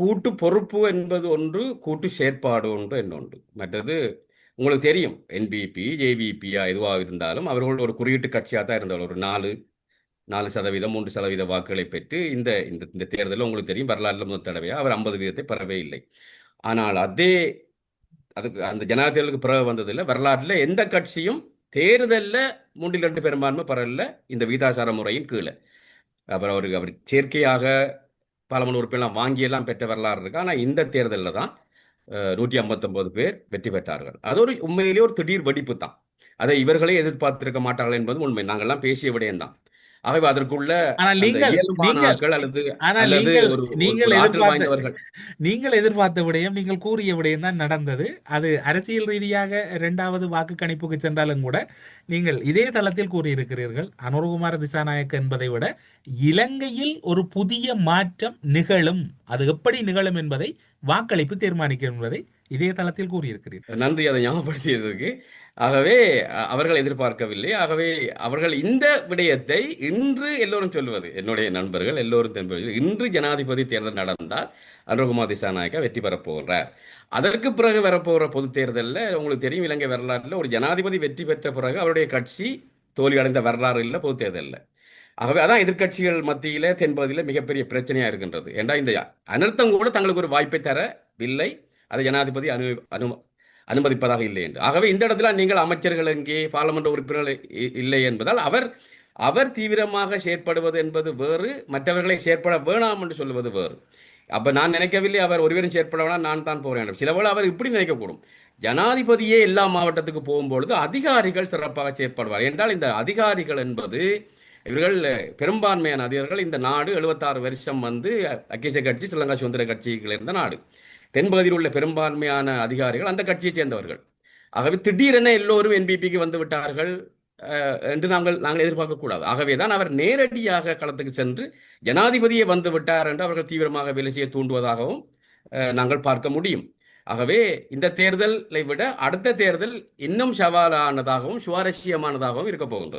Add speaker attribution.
Speaker 1: கூட்டு பொறுப்பு என்பது ஒன்று கூட்டு செயற்பாடு ஒன்று என்னொன்று. மற்றது உங்களுக்கு தெரியும் என்பிபி ஜேவிபியா எதுவாக இருந்தாலும் அவர்கள் ஒரு குறியீட்டு கட்சியாக தான் இருந்தாலும் ஒரு நாலு நாலு சதவீதம் மூன்று சதவீத வாக்குகளை பெற்று இந்த இந்த இந்த தேர்தலில் உங்களுக்கு தெரியும் வரலாறுல முதல் தடவையாக அவர் ஐம்பது வீதத்தை பெறவே இல்லை. ஆனால் அதே அதுக்கு அந்த ஜனாதிபதி பிறகு வந்ததில்லை வரலாற்றில் எந்த கட்சியும் தேர்தலில் மூன்றில் ரெண்டு பெரும்பான்மை பெறல இந்த வீதாசார முறையின் கீழே. அப்புறம் அவருக்கு அவர் செயற்கையாக பாராளுமன்ற உறுப்பினர்லாம் வாங்கியெல்லாம் பெற்ற வரலாறு இருக்கு. ஆனால் இந்த தேர்தலில் தான் நூற்றி ஐம்பத்தொன்பது பேர் வெற்றி பெற்றார்கள். அது ஒரு உண்மையிலேயே ஒரு திடீர் வெடிப்பு தான் அதை இவர்களே எதிர்பார்த்திருக்க மாட்டார்கள் என்பது உண்மை. நாங்கள்லாம் பேசிய விடயம் ஆகவே அதற்குள்ள
Speaker 2: நீங்கள் எதிர்பார்த்த விடயம் நீங்கள் கூறிய விடயம் தான் நடந்தது. அது அரசியல் ரீதியாக இரண்டாவது வாக்கு கணிப்புக்கு சென்றாலும் கூட நீங்கள் இதே தளத்தில் கூறியிருக்கிறீர்கள். அனுரகுமார திசாநாயக்க என்பதை விட இலங்கையில் ஒரு புதிய மாற்றம் நிகழும். அது எப்படி நிகழும் என்பதை வாக்களிப்பு தீர்மானிக்கும் என்பதை இதே தளத்தில் கூறியிருக்கிறீர்கள்
Speaker 1: நன்றி அதை ஞாபகப்படுத்தியதற்கு. ஆகவே அவர்கள் எதிர்பார்க்கவில்லை. ஆகவே அவர்கள் இந்த விடயத்தை இன்று எல்லோரும் சொல்வது என்னுடைய நண்பர்கள் எல்லோரும் தெரிந்து இன்று ஜனாதிபதி தேர்தல் நடந்தால் அனுகுமார் திசாநாயக்கா வெற்றி பெறப் போகிறார். அதற்கு பிறகு வரப்போகிற பொது தேர்தலில் உங்களுக்கு தெரியும் இலங்கை வரலாற்றில் ஒரு ஜனாதிபதி வெற்றி பெற்ற பிறகு அவருடைய கட்சி தோல்வி அடைந்த வரலாறு இல்லை பொது தேர்தலில். ஆகவே அதான் எதிர்க்கட்சிகள் மத்தியில் தென்பகுதியில் மிகப்பெரிய பிரச்சனையாக இருக்கின்றது. ஏண்டா இந்த அனர்த்தம் கூட தங்களுக்கு ஒரு வாய்ப்பை தரவில்லை. அதை ஜனாதிபதி அனு அனு அனுமதிப்பதாக இல்லை என்று. ஆகவே இந்த இடத்துல நீங்கள் அமைச்சர்கள் எங்கே பாராளுமன்ற உறுப்பினர்கள் இ- இல்லை என்பதால் அவர் அவர் தீவிரமாக செயற்படுவது என்பது வேறு மற்றவர்களை செயற்பட வேணாம் என்று சொல்வது வேறு. அப்ப நான் நினைக்கவில்லை அவர் ஒருவரும் செயற்பட வேணாம் நான் தான் போகிறேன் சிலவேளை அவர் இப்படி நினைக்கக்கூடும். ஜனாதிபதியே எல்லா மாவட்டத்துக்கு போகும்பொழுது அதிகாரிகள் சிறப்பாக செயற்படுவார். என்றால் இந்த அதிகாரிகள் என்பது இவர்கள் பெரும்பான்மையான அதிகாரிகள். இந்த நாடு 76 வருஷம் வந்து அக்கிச கட்சி ஸ்ரீலங்கா சுதந்திர கட்சிகள் இருந்த நாடு. தென்பகுதியில் உள்ள பெரும்பான்மையான அதிகாரிகள் அந்த கட்சியை சேர்ந்தவர்கள். ஆகவே திடீரென எல்லோரும் என்பிபிக்கு வந்து விட்டார்கள் என்று நாங்கள் நாங்கள் எதிர்பார்க்கக்கூடாது. ஆகவே தான் அவர் நேரடியாக களத்துக்கு சென்று ஜனாதிபதியே வந்து விட்டார் என்று அவர்கள் தீவிரமாக வேலை செய்ய தூண்டுவதாகவும் நாங்கள் பார்க்க முடியும். ஆகவே இந்த தேர்தலை விட அடுத்த தேர்தல் இன்னும் சவாலானதாகவும் சுவாரஸ்யமானதாகவும் இருக்க போகின்றது.